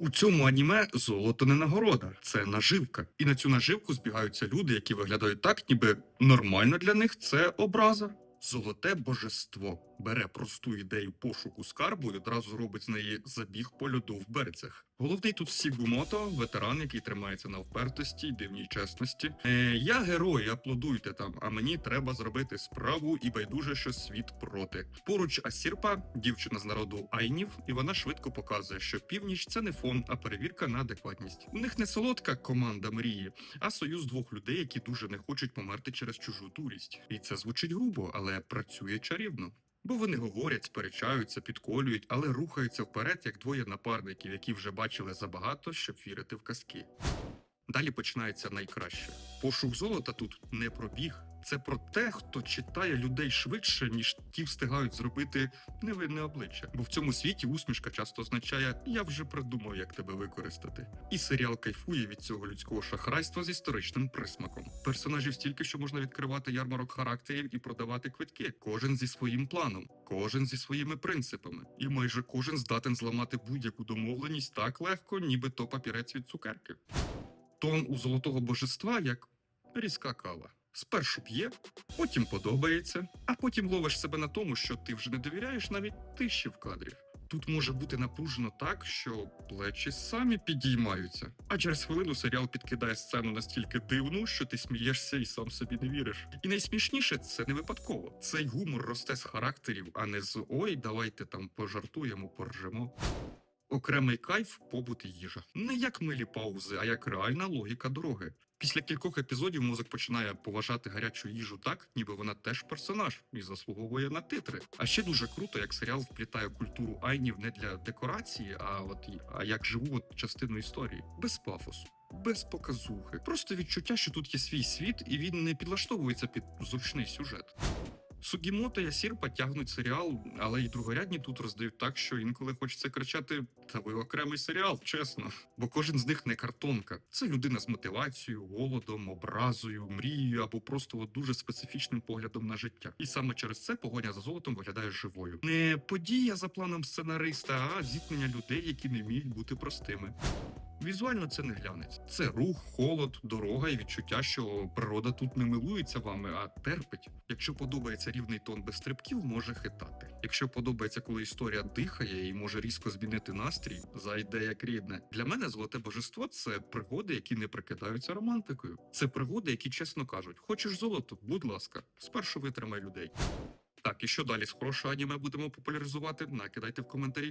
У цьому аніме золото не нагорода, це наживка. І на цю наживку збігаються люди, які виглядають так, ніби нормально для них це образа. Золоте божество бере просту ідею пошуку скарбу і одразу робить з неї забіг по льоду в берцях. Головний тут Сігумото, ветеран, який тримається на впертості й дивній чесності. Е, я герой, аплодуйте там, а мені треба зробити справу і байдуже, що світ проти. Поруч Асірпа, дівчина з народу Айнів, і вона швидко показує, що північ це не фон, а перевірка на адекватність. У них не солодка команда мрії, а союз двох людей, які дуже не хочуть померти через чужу дурість. І це звучить грубо, але працює чарівно. Бо вони говорять, сперечаються, підколюють, але рухаються вперед, як двоє напарників, які вже бачили забагато, щоб вірити в казки. Далі починається найкраще. Пошук золота тут не про біг. Це про те, хто читає людей швидше, ніж ті встигають зробити невинне обличчя. Бо в цьому світі усмішка часто означає я вже придумав, як тебе використати. І серіал кайфує від цього людського шахрайства з історичним присмаком. Персонажів стільки, що можна відкривати ярмарок характерів і продавати квитки. Кожен зі своїм планом, кожен зі своїми принципами, і майже кожен здатен зламати будь-яку домовленість так легко, ніби то папірець від цукерки. Тон у золотого божества як різка кава. Спершу п'є, потім подобається, а потім ловиш себе на тому, що ти вже не довіряєш навіть тиші в кадрі. Тут може бути напружено так, що плечі самі підіймаються. А через хвилину серіал підкидає сцену настільки дивну, що ти смієшся і сам собі не віриш. І найсмішніше це не випадково. Цей гумор росте з характерів, а не з ой, давайте там пожартуємо, поржемо. Окремий кайф побут і їжа. Не як милі паузи, а як реальна логіка дороги. Після кількох епізодів мозок починає поважати гарячу їжу так, ніби вона теж персонаж і заслуговує на титри. А ще дуже круто, як серіал вплітає культуру айнів не для декорації, а от а як живу от частину історії, без пафосу. Без показухи, просто відчуття, що тут є свій світ, і він не підлаштовується під зручний сюжет. Сугімото і Асірпа тягнуть серіал, але й другорядні тут роздають так, що інколи хочеться кричати: Та ви окремий серіал, чесно. Бо кожен з них не картонка. Це людина з мотивацією, голодом, образою, мрією або просто дуже специфічним поглядом на життя. І саме через це погоня за золотом виглядає живою. Не подія за планом сценариста, а зіткнення людей, які не вміють бути простими. Візуально це не глянець. Це рух, холод, дорога і відчуття, що природа тут не милується вами, а терпить. Якщо подобається рівний тон без стрибків, може хитати. Якщо подобається, коли історія дихає і може різко змінити настрій, зайде як рідне. Для мене золоте божество це пригоди, які не прикидаються романтикою. Це пригоди, які чесно кажуть: хочеш золото, будь ласка, спершу витримай людей. Так, і що далі з хорошого аніме будемо популяризувати? Накидайте в коментарі.